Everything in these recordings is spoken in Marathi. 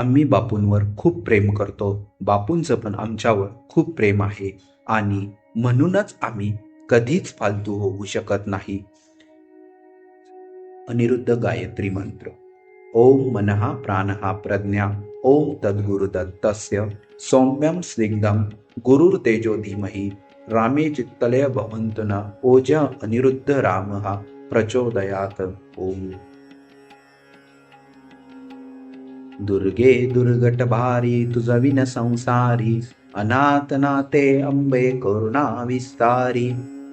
आम्ही बापूंवर खूप प्रेम करतो. बापूंचं पण आमच्यावर खूप प्रेम आहे. आणि म्हणूनच आम्ही कधीच फालतू होऊ शकत नाही. अनिरुद्ध गायत्री मंत्र. ओम मनहा प्राणहा प्रज्ञा. ओम तद्गुरुदत्तस्य सौम्यं स्निग्धं. गुरुर्तेजो धीमही. रामे चित्तलय भवन्तुना ओजा अनिरुद्ध रामहा प्रचोदयात. ओम. दुर्गे दुर्गट भारी तुझा विन संसारी अनाथ नाते अंबे करुणा विस्तारी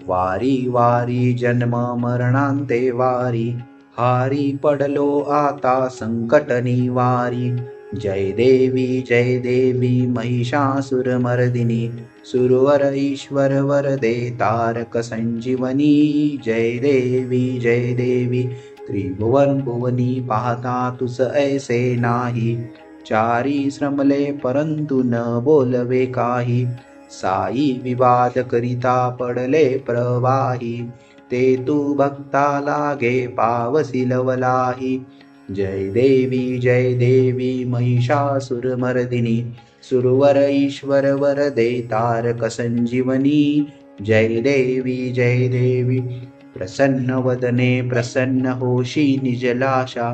वारी वारी जन्म मरणांते वारी हारी पडलो आता संकट निवारी जय देवी जय देवी महिषासुरमर्दिनी सुरवर ईश्वर वरदे तारक संजीवनी जय देवी जय देवी त्रिभुवन भुवनी पाहता तुस ऐसे नाही. चारी श्रमले परंतु न बोलवे काही. साई विवाद करिता पडले प्रवाही. ते तू भक्ता लागे पावसी लवलाही जय देवी जय देवी महिषासुरमर्दिनी सुरवर ईश्वर वरदे तारक संजीवनी. जय देवी जय देवी प्रसन्न वदने प्रसन्न होशी निजलाशा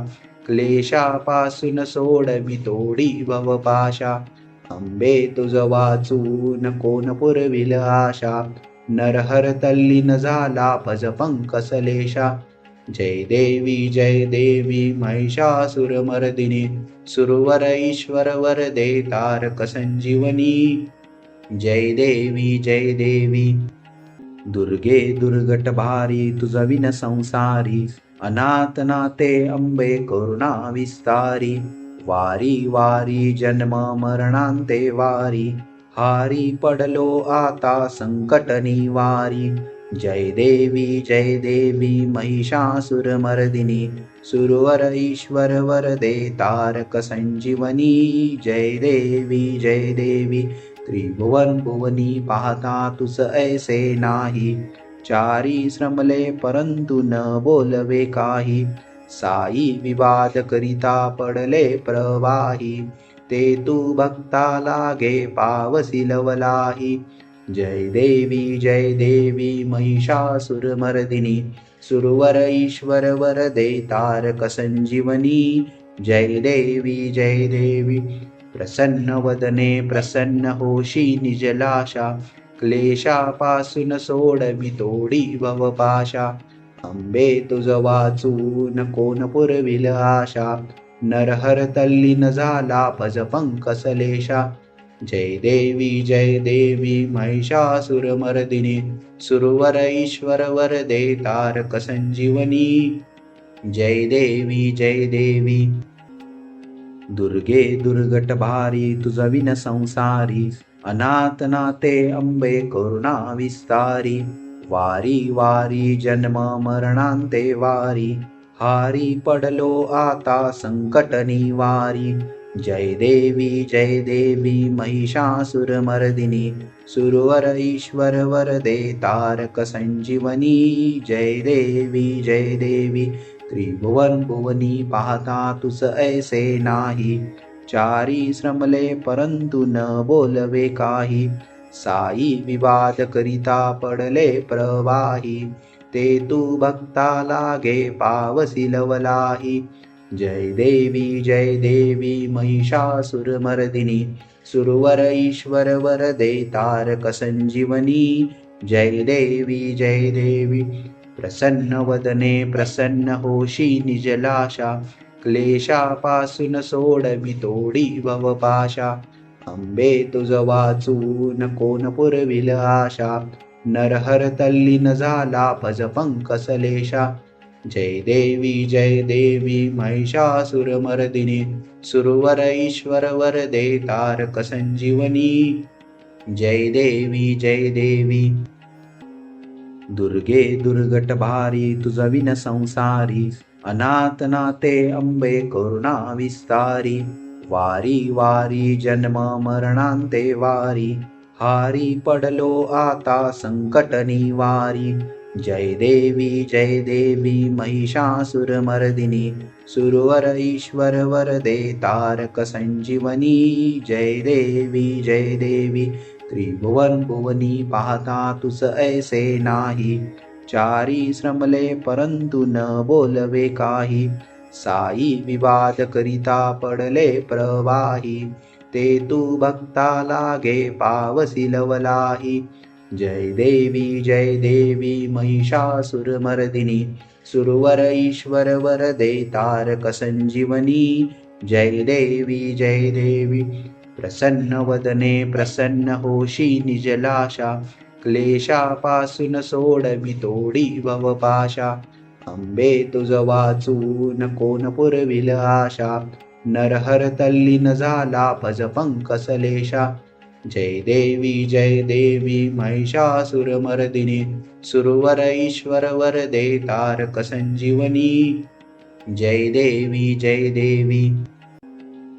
क्लेशापासून सोडवी तोडी भवपाशा अंबे तुझ वाचून कोण पुरविल आशा? नरहर तल्लीन झाला भज पंकसलेशा जय देवी जय देवी महिषासुरमर्दिनी सुरवर ईश्वर वरदे तारक संजीवनी. जय देवी जय देवी दुर्गे दुर्गट भारी तुझा विन संसारी अनाथ नाते अंबे करुणा विस्तारी वारी वारी जन्म मरणांते वारी हारी पडलो आता संकट निवारी जय देवी जय देवी महिषासुरमर्दिनी सुरवर ईश्वर वरदे तारक संजीवनी जय देवी जय देवी त्रिभुवन भुवनी पाहता तुस ऐसे नाही. चारी श्रमले परंतु न बोलवे काही. साई विवाद करिता पडले प्रवाही. ते तू भक्ता लागे पावसिलवलाही जय देवी जय देवी महिषासुरमर्दिनी सुरवर ईश्वर वरदे तारक संजीवनी. जय देवी जय देवी प्रसन्न वदने प्रसन्न होशी निजलाशा क्लेशापासून सोडवी तोडी भवपाशा अंबे तुझ वाचून कोण पुरविल आशा? नरहर तल्लीन झाला भज पंकसलेशा जय देवी जय देवी महिषासुरमर्दिनी सुरवर ईश्वर वरदे तारक संजीवनी. जय देवी जय देवी दुर्गे दुर्गट भारी तुझा विन संसारी अनाथ नाते अंबे करुणा विस्तारी वारी वारी जन्म मरणांते वारी हारी पडलो आता संकट निवारी जय देवी जय देवी महिषासुरमर्दिनी सुरवर ईश्वर वरदे तारक संजीवनी जय देवी जय देवी त्रिभुवन भुवनी पाहता तुस ऐसे नाही. चारी श्रमले परंतु न बोलवे काही. साई विवाद करिता पडले प्रवाही. ते तू भक्ता लागे पावसिलवलाही. जय देवी जय देवी महिषासुरमर्दिनी सुरवर ईश्वर वरदे तारक संजीवनी. जय देवी जय देवी प्रसन्न वदने प्रसन्न होशी निजलाशा क्लेशापासून सोडवी तोडी भवपाशा अंबे तुझ वाचून कोण पुरविल आशा? नरहर तल्लीन झाला भज पंकसलेशा जय देवी जय देवी महिषासुरमर्दिनी सुरवर ईश्वर वरदे तारक संजीवनी. जय देवी जय देवी दुर्गे दुर्गट भारी तुझा विन संसारी अनाथ नाते अंबे करुणा विस्तारी वारी वारी जन्म मरणांते वारी हारी पडलो आता संकट निवारी जय देवी जय देवी महिषासुरमर्दिनी सुरवर ईश्वर वरदे तारक संजीवनी जय देवी जय देवी त्रिभुवन भुवनी पाहता तुस ऐसे नाही. चारी श्रमले परंतु न बोलवे काही. साई विवाद करिता पडले प्रवाही. ते तू भक्ता लागे पावसिलवलाही. जय देवी जय देवी महिषासुरमर्दिनी सुरवर ईश्वर वरदे तारक संजीवनी. जय देवी जय देवी. प्रसन्न वदने प्रसन्न होशी निजलाशा क्लेशापासून सोडवी तोडी भवपाशा अंबे तुझ वाचून कोण पुरविल आशा? नरहर तल्लीन झाला भज पंकसलेशा जय देवी जय देवी महिषासुरमर्दिनी सुरवर ईश्वर वरदे तारक संजीवनी. जय देवी जय देवी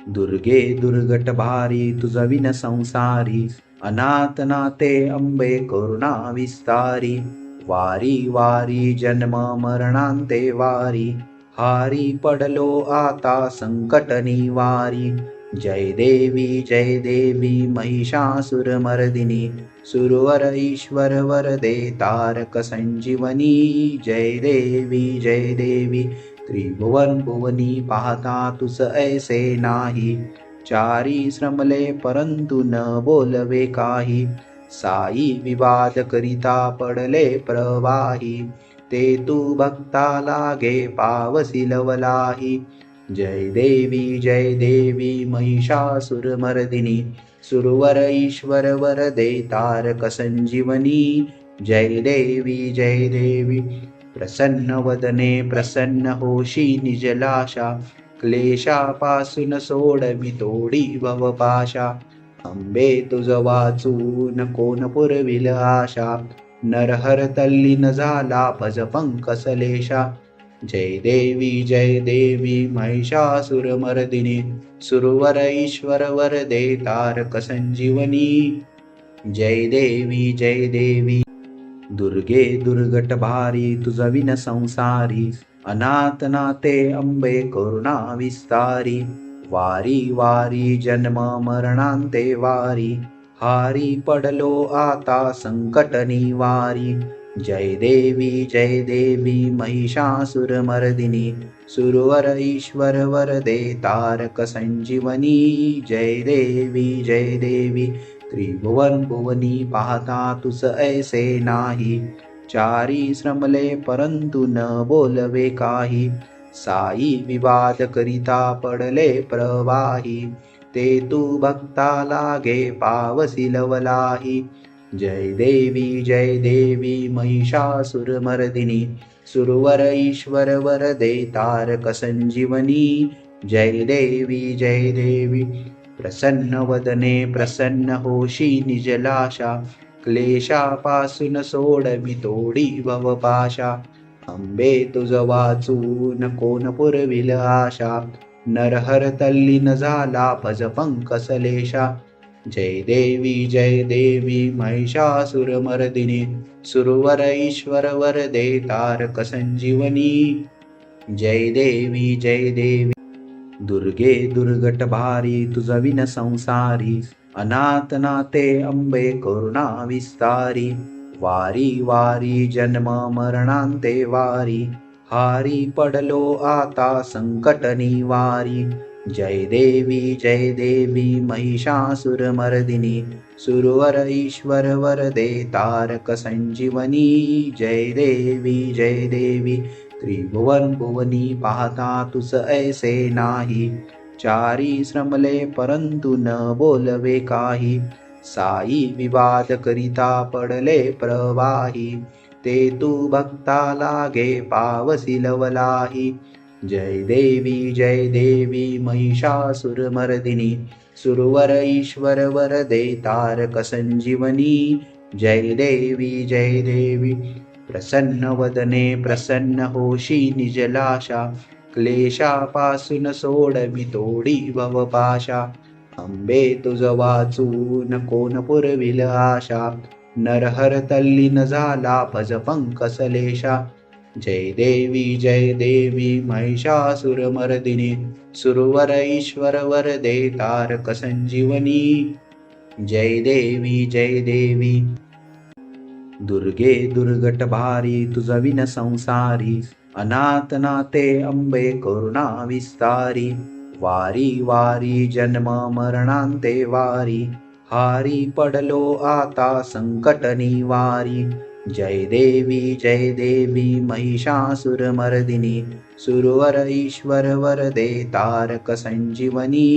दुर्गे दुर्गट भारी तुझ विन संसारी अनाथ नाते अंबे करुणा विस्तारी वारी वारी जन्म मरणांते वारी हारी पडलो आता संकट निवारी जय देवी जय देवी महिषासुरमर्दिनी सुरवर ईश्वर वरदे तारक संजीवनी जय देवी जय देवी त्रिभुवन भुवनी पाहता तुस ऐसे नाही. चारी श्रमले परंतु न बोलवे काही. साई विवाद करिता पडले प्रवाही. ते तू भक्ता लागे पावसिलवलाही जय देवी जय देवी महिषासुरमर्दिनी सुरवर ईश्वर वरदे तारक संजीवनी. जय देवी जय देवी. प्रसन्न वदने प्रसन्न होशी निजलाशा क्लेशापासून सोडवी तोडी भवपाशा अंबे तुझ वाचून कोण पुरविल आशा। नरहर तल्लीन झाला भज पंकसलेशा। जय देवी जय देवी महिषासुरमर्दिनी सुरवर ईश्वर वरदे, तारक संजीवनी। जय देवी जय देवी दुर्गे दुर्गट भारी तुझा विन संसारी अनाथ नाते अंबे करुणा विस्तारी वारी वारी जन्म मरणांते वारी हारी पडलो आता संकट निवारी जय देवी जय देवी महिषासुरमर्दिनी सुरवर ईश्वर वरदे तारक संजीवनी जय देवी जय देवी त्रिभुवन भुवनी पाहता तुस ऐसे नाही. चारी श्रमले परंतु न बोलवे काही. साई विवाद करिता पडले प्रवाही. ते तू भक्ता लागे पावसिलवलाही. जय देवी जय देवी महिषासुरमर्दिनी सुरवर ईश्वर वरदे तारक संजीवनी. जय देवी जय देवी. प्रसन्न वदने प्रसन्न होशी निजलाशा क्लेशापासून सोडवी तोडी भवपाशा अंबे तुझ वाचून कोण पुरविल आशा। नरहर तल्लीन झाला भज पंकसलेशा जय देवी जय देवी महिषासुरमर्दिनी सुरवर ईश्वर वरदे तारक संजीवनी। जय देवी जय देवी दुर्गे दुर्गट भारी तुझ विन संसारी अनाथ नाते अंबे करुणा विस्तारी वारी वारी जन्म मरणांते वारी हारी पडलो आता संकट निवारी जय देवी जय देवी महिषासुरमर्दिनी सुरवर ईश्वर वरदे तारक संजीवनी जय देवी जय देवी त्रिभुवन भुवनी पाहता तुस ऐसे नाही. चारी श्रमले परंतु न बोलवे काही. साई विवाद करिता पडले प्रवाही. ते तू भक्ता लागे पावसिलवलाही. जय देवी जय देवी महिषासुरमर्दिनी सुरवर ईश्वर वरदे तारक संजीवनी. जय देवी जय देवी. प्रसन्न वदने प्रसन्न होशी निजलाशा क्लेशापासून सोडवी तोडी भवपाशा अंबे तुझ वाचून कोण पुरविल आशा? नरहर तल्लीन झाला भज पंकसलेशा जय देवी जय देवी महिषासुरमर्दिनी सुरवर ईश्वर वरदे तारक संजीवनी. जय देवी जय देवी दुर्गे दुर्गट भारी तुझ विन संसारी अनाथ नाते अंबे करुणा विस्तारी वारी वारी जन्म मरणांते वारी हारी पडलो आता संकट निवारी जय देवी जय देवी महिषासुरमर्दिनी सुरवर ईश्वर वरदे तारक संजीवनी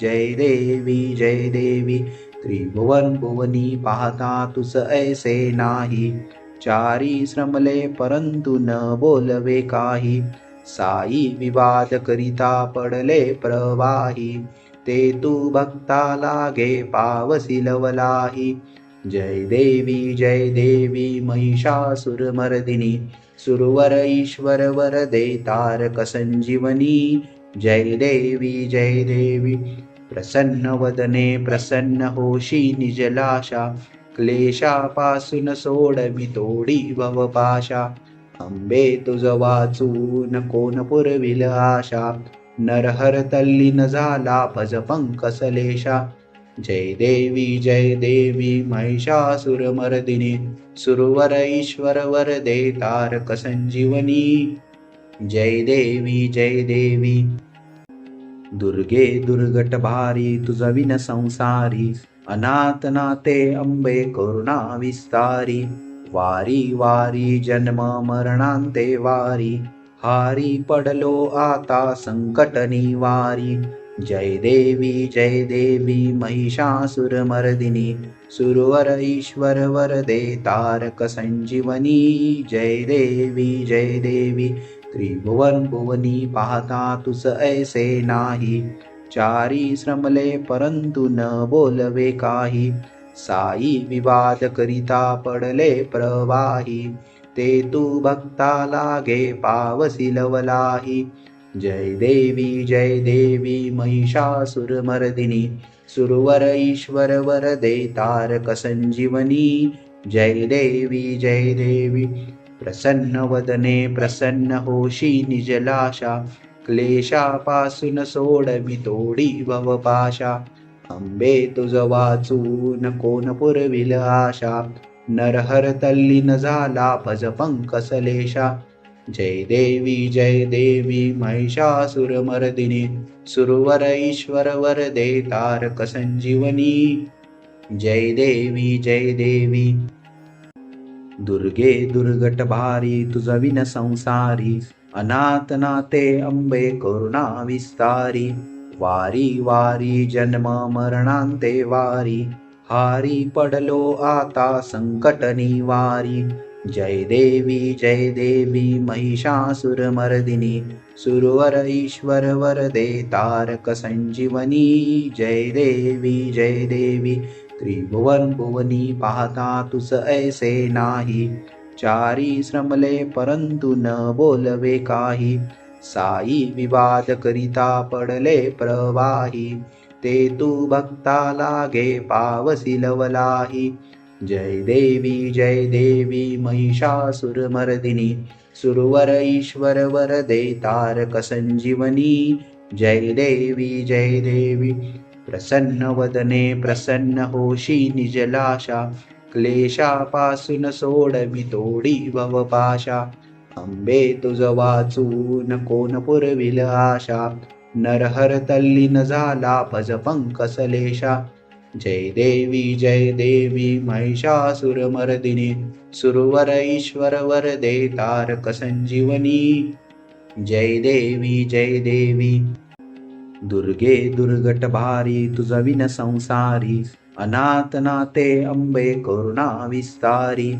जय देवी जय देवी त्रिभुवन भुवनी पाहता तुस ऐसे नाही. चारी श्रमले परंतु न बोलवे काही. साई विवाद करिता पडले प्रवाही. ते तू भक्ता लागे पावसिलवलाही. जय देवी जय देवी महिषासुरमर्दिनी सुरवर ईश्वर वरदे तारक संजीवनी. जय देवी जय देवी. प्रसन्न वदने प्रसन्न होशी निजलाशा क्लेशापासून सोडवी तोडी भवपाशा अंबे तुझ वाचून कोण पुरविल आशा? नरहर तल्लीन झाला भज पंकसलेशा जय देवी जय देवी महिषासुरमर्दिनी सुरवर ईश्वर वरदे तारक संजीवनी. जय देवी जय देवी दुर्गे दुर्गट भारी तुझा विन संसारी अनाथ नाते अंबे करुणा विस्तारी वारी वारी जन्म मरणांते वारी हारी पडलो आता संकट निवारी जय देवी जय देवी महिषासुरमर्दिनी सुरवर ईश्वर वरदे तारक संजीवनी जय देवी जय देवी त्रिभुवन भुवनी पाहता तुस ऐसे नाही. चारी श्रमले परंतु न बोलवे काही. साई विवाद करिता पडले प्रवाही. ते तू भक्ता लागे पावसी लवलाही जय देवी जय देवी महिषासुरमर्दिनी सुरवर ईश्वर वरदे तारक संजीवनी. जय देवी जय देवी. प्रसन्न वदने प्रसन्न होशी निजलाशा क्लेशापासून सोडवी तोडी भवपाशा अंबे तुझ वाचून कोण पुरविल आशा? नरहर तल्लीन झाला भज पंकसलेशा जय देवी जय देवी महिषासुरमर्दिनी सुरवर ईश्वर वरदे तारक संजीवनी. जय देवी जय देवी दुर्गे दुर्गट भारी तुझा विन संसारी अनाथ नाते अंबे करुणा विस्तारी वारी वारी जन्म मरणांते वारी हारी पडलो आता संकट निवारी जय देवी जय देवी महिषासुरमर्दिनी सुरवर ईश्वर वरदे तारक संजीवनी जय देवी जय देवी त्रिभुवन भुवनी पाहता तुस ऐसे नाही. चारी श्रमले परंतु न बोलवे काही. साई विवाद करिता पडले प्रवाही. ते तू भक्ता लागे पावसिलवलाही जय देवी जय देवी महिषासुरमर्दिनी सुरवर ईश्वर वरदे तारक संजीवनी. जय देवी जय देवी. प्रसन्न वदने प्रसन्न होशी निजलाशा क्लेशापासून सोडवी तोडी भवपाशा अंबे तुझ वाचून कोण पुरविल आशा? नरहर तल्लीन झाला भज पंकसलेशा जय देवी जय देवी महिषासुरमर्दिनी सुरवर ईश्वर वरदे तारक संजीवनी. जय देवी जय देवी दुर्गे दुर्गट भारी तुझा विन संसारी अनाथ नाते अंबे करुणा विस्तारी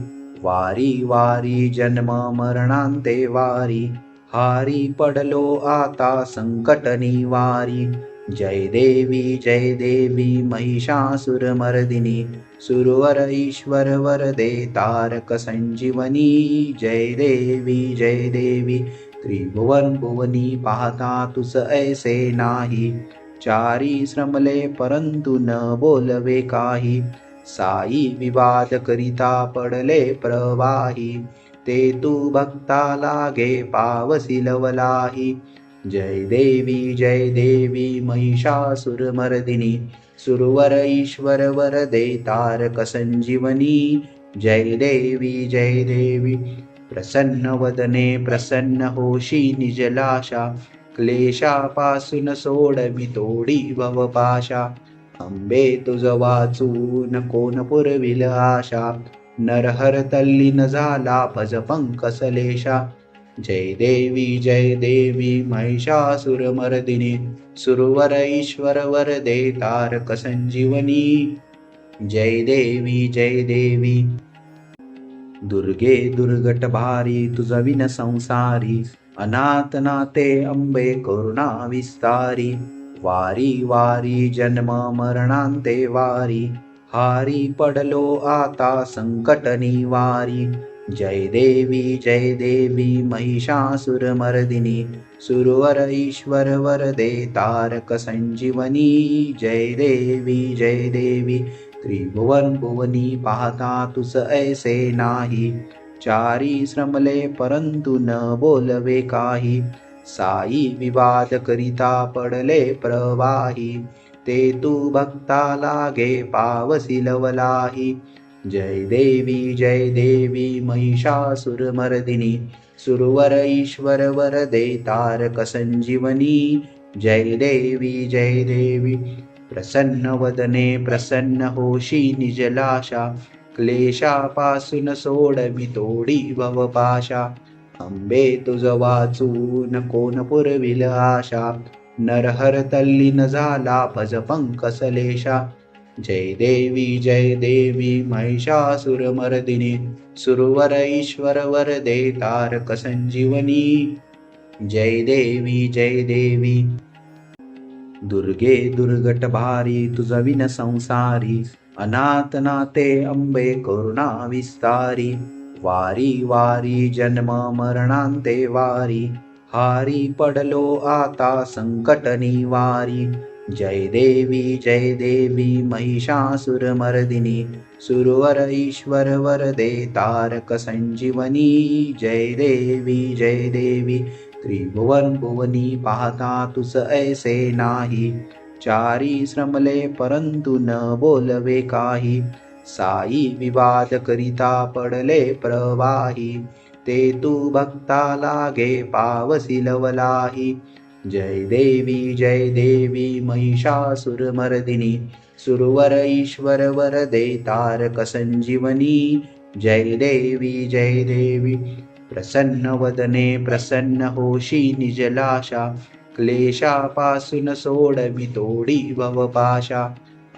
वारी वारी जन्म मरणांते वारी हारी पडलो आता संकट निवारी जय देवी जय देवी महिषासुरमर्दिनी सुरवर ईश्वर वरदे तारक संजीवनी जय देवी जय देवी त्रिभुवन भुवनी पाहता तुस ऐसे नाही. चारी श्रमले परंतु न बोलवे काही. साई विवाद करिता पडले प्रवाही. ते तू भक्ता लागे पावसिलवलाही. जय देवी जय देवी महिषासुरमर्दिनी सुरवर ईश्वर वरदे तारक संजीवनी. जय देवी जय देवी. प्रसन्न वदने प्रसन्न होशी निजलाशा क्लेशापासून सोडवी तोडी भवपाशा अंबे तुझ वाचून कोण पुरविल आशा? नरहर तल्लीन झाला भज पंकसलेशा जय देवी जय देवी महिषासुरमर्दिनी सुरवर ईश्वर वरदे तारक संजीवनी. जय देवी जय देवी दुर्गे दुर्गट भारी तुझ विन संसारी अनाथ नाते अंबे करुणा विस्तारी वारी वारी जन्म मरणांते वारी हारी पडलो आता संकट निवारी जय देवी जय देवी महिषासुरमर्दिनी सुरवर ईश्वर वरदे तारक संजीवनी जय देवी जय देवी त्रिभुवन भुवनी पाहता तुस ऐसे नाही. चारी श्रमले परंतु न बोलवे काही. साई विवाद करिता पडले प्रवाही. ते तू भक्ता लागे पावसिलवलाही. जय देवी जय देवी महिषासुरमर्दिनी सुरवर ईश्वर वरदे तारक संजीवनी. जय देवी जय देवी. प्रसन्न वदने प्रसन्न होशी निजलाशा क्लेशापासून सोडवी तोडी भवपाशा अंबे तुझ वाचून कोण पुरविल आशा? नरहर तल्लीन झाला भज पंकसलेशा जय देवी जय देवी महिषासुरमर्दिनी सुरवर ईश्वर वरदे तारक संजीवनी. जय देवी जय देवी दुर्गे दुर्गट भारी तुझ विन संसारी अनाथ नाते अंबे करुणा विस्तारी वारी वारी जन्म मरणांते वारी हारी पडलो आता संकट निवारी जय देवी जय देवी महिषासुरमर्दिनी सुरवर ईश्वर वरदे तारक संजीवनी जय देवी जय देवी त्रिभुवन भुवनी पाहता तुस ऐसे नाही. चारी श्रमले परंतु न बोलवे काही. साई विवाद करिता पडले प्रवाही. ते तू भक्ता लागे पावसिलवलाही. जय देवी जय देवी महिषासुरमर्दिनी सुरवर ईश्वर वरदे तारक संजीवनी. जय देवी जय देवी प्रसन्न वदने प्रसन्न होशी निजलाशा क्लेशापासून सोडवी तोडी भवपाशा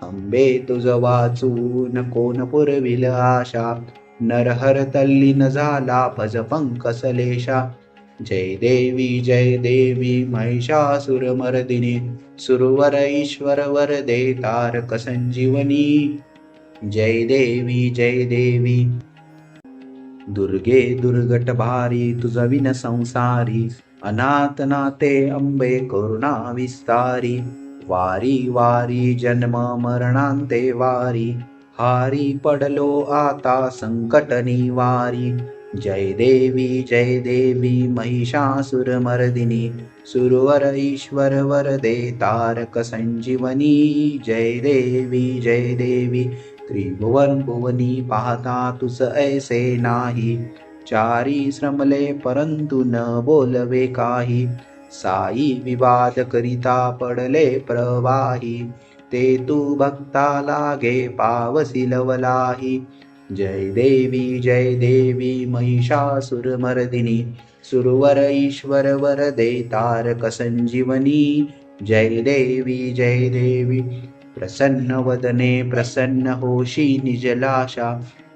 अंबे तुझ वाचून कोण पुरविल आशा? नरहर तल्लीन झाला भज पंकसलेशा जय देवी जय देवी महिषासुरमर्दिनी सुरवर ईश्वर वरदे तारक संजीवनी. जय देवी जय देवी दुर्गे दुर्गट भारी तुझ विन संसारी अनाथ नाते अंबे करुणा विस्तारी वारी वारी जन्म मरणांते वारी हारी पडलो आता संकट निवारी जय देवी जय देवी महिषासुरमर्दिनी सुरवर ईश्वर वरदे तारक संजीवनी जय देवी जय देवी त्रिभुवन भुवनी पाहता तुस ऐसे नाही. चारी श्रमले परंतु न बोलवे काही. साई विवाद करिता पडले प्रवाही. ते तू भक्ता लागे पावसी लवलाही जय देवी जय देवी महिषासुरमर्दिनी सुरवर ईश्वर वरदे तारक संजीवनी. जय देवी जय देवी प्रसन्न वदने प्रसन्न होशी निजलाशा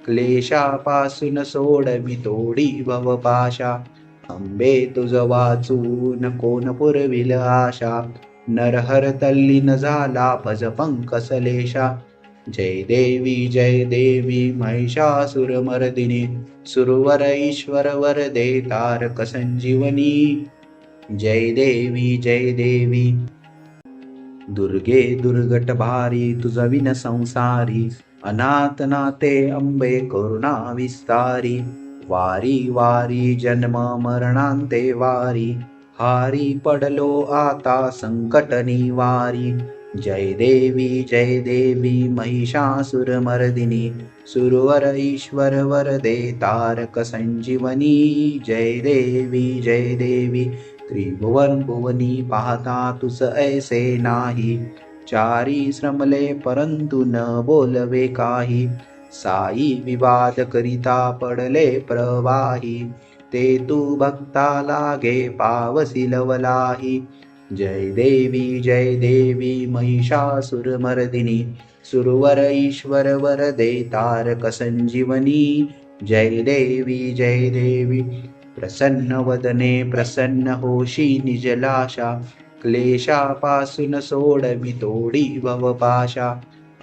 क्लेशापासून सोडवी तोडी भवपाशा अंबे तुझ वाचून कोण पुरविल आशा? नरहर तल्लीन झाला भज पंकसलेशा जय देवी जय देवी महिषासुरमर्दिनी सुरवर ईश्वर वरदे तारक संजीवनी. जय देवी जय देवी दुर्गे दुर्गट भारी तुझा विन संसारी अनाथ नाते अंबे करुणा विस्तारी वारी वारी जन्म मरणांते वारी हारी पडलो आता संकट निवारी जय देवी जय देवी महिषासुरमर्दिनी सुरवर ईश्वर वरदे तारक संजीवनी जय देवी जय देवी त्रिभुवन भुवनी पाहता तुस ऐसे नाही. चारी श्रमले परंतु न बोलवे काही. साई विवाद करिता पडले प्रवाही. ते तू भक्ता लागे पावसिलवलाही. जय देवी जय देवी महिषासुरमर्दिनी सुरवर ईश्वर वरदे तारक संजीवनी. जय देवी जय देवी. प्रसन्न वदने प्रसन्न होशी निजलाशा क्लेशापासून सोडवी तोडी भवपाशा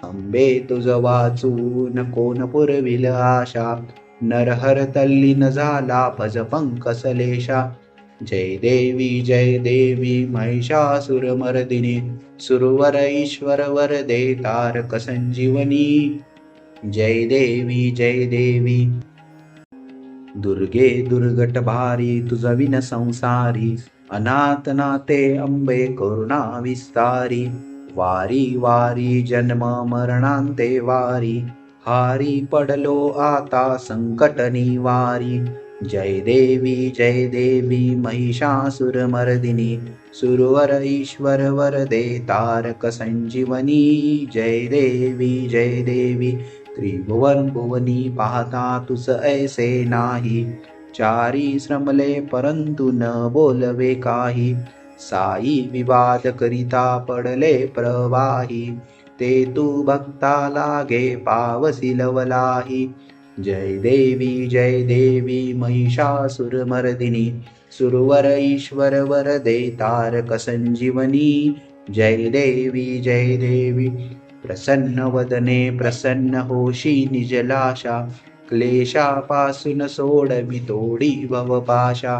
अंबे तुझ वाचून कोण पुरविल आशा? नरहर तल्लीन झाला भज पंकसलेशा जय देवी जय देवी महिषासुरमर्दिनी सुरवर ईश्वर वरदे तारक संजीवनी. जय देवी जय देवी दुर्गे दुर्गट भारी तुझ विन संसारी अनाथ नाते अंबे करुणा विस्तारी वारी वारी जन्म मरणांते वारी हारी पडलो आता संकट निवारी जय देवी जय देवी महिषासुरमर्दिनी सुरवर ईश्वर वरदे तारक संजीवनी जय देवी जय देवी त्रिभुवन भुवनी पाहता तुस ऐसे नाही. चारी श्रमले परंतु न बोलवे काही. साई विवाद करिता पडले प्रवाही. ते तू भक्ता लागे पावसिलवलाही. जय देवी जय देवी महिषासुरमर्दिनी सुरवर ईश्वर वरदे तारक संजीवनी. जय देवी जय देवी. प्रसन्न वदने प्रसन्न होशी निजलाशा क्लेशापासून सोडवी तोडी भवपाशा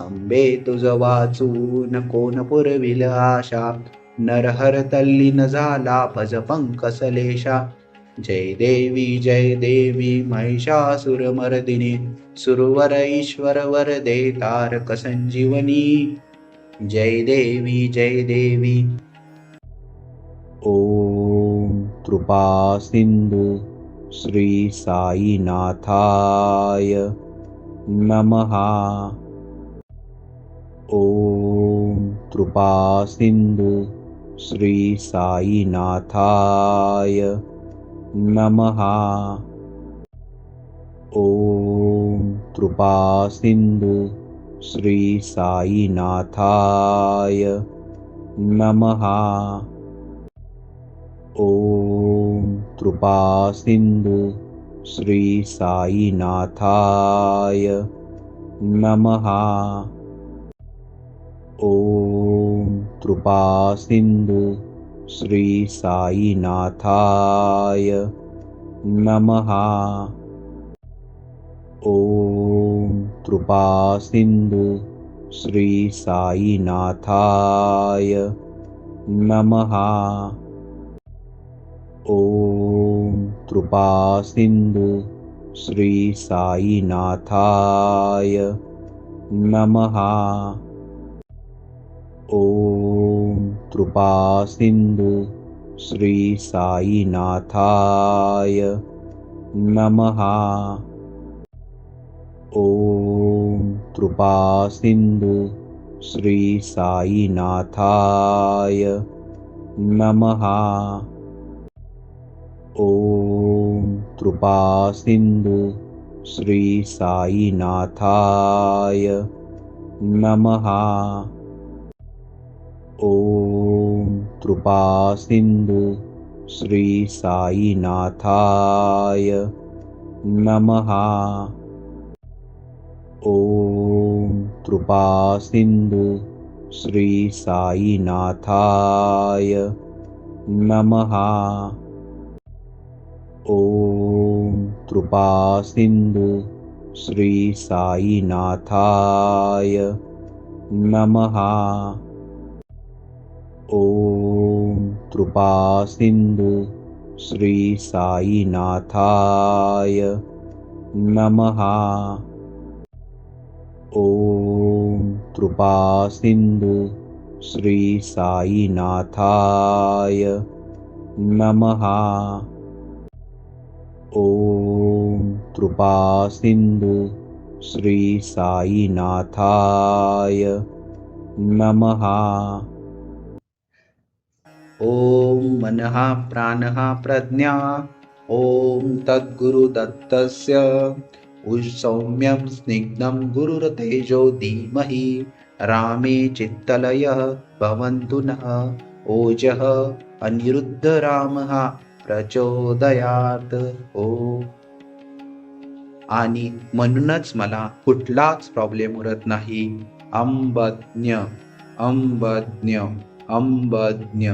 अंबे तुझ वाचून कोण पुरविल आशा? नरहर तल्लीन झाला भज पंकसलेशा जय देवी जय देवी महिषासुरमर्दिनी सुरवर ईश्वर वरदे तारक संजीवनी. जय देवी जय देवी. ओम कृपासिन्दु श्रीसाईनाथाय नमः। ॐ कृपा सिन्दु श्री सायिनाथाय नमः। तृपा सिन्दुश्री श्रीसाईनाथाय नमः। ॐ कृपासिन्धु श्रीसाईनाथाय नमः। ॐ कृपासिन्धु श्रीसाईनाथाय नमः। ॐ कृपासिन्धु श्रीसाईनाथाय नमः। ॐ कृपासिन्धु श्रीसाईनाथाय नमः। ॐ कृपासिन्धु श्रीसाईनाथाय नमः। ॐ कृपासिन्धु श्रीसाईनाथाय नमः। ॐ कृपासिन्धु श्रीसाईनाथाय नमः। ॐ कृपासिन्धु श्रीसाईनाथाय नमः। ॐ कृपासिन्धु श्रीसाईनाथाय नमः। ॐ कृपासिन्धु श्रीसाईनाथाय नमः। ॐ कृपासिन्धु श्रीसाईनाथाय नमः। ॐ कृपासिन्धु श्रीसाईनाथाय नमः। ॐ कृपा सिंधु श्री साईनाथाय नमः। ॐ मनः प्राणः प्रज्ञा। ॐ तद्गुरुदत्तस्य। सौम्यं स्निग्धं गुरुरतेजो धीमहि। रामे चित्तलयः भवन्तु नः। ओजः अनिरुद्धरामः प्रचोदयात हो. आणि म्हणूनच मला कुठलाच प्रॉब्लेम उरत नाही. अंबज्ञ अंबज्ञ अंबज्ञ.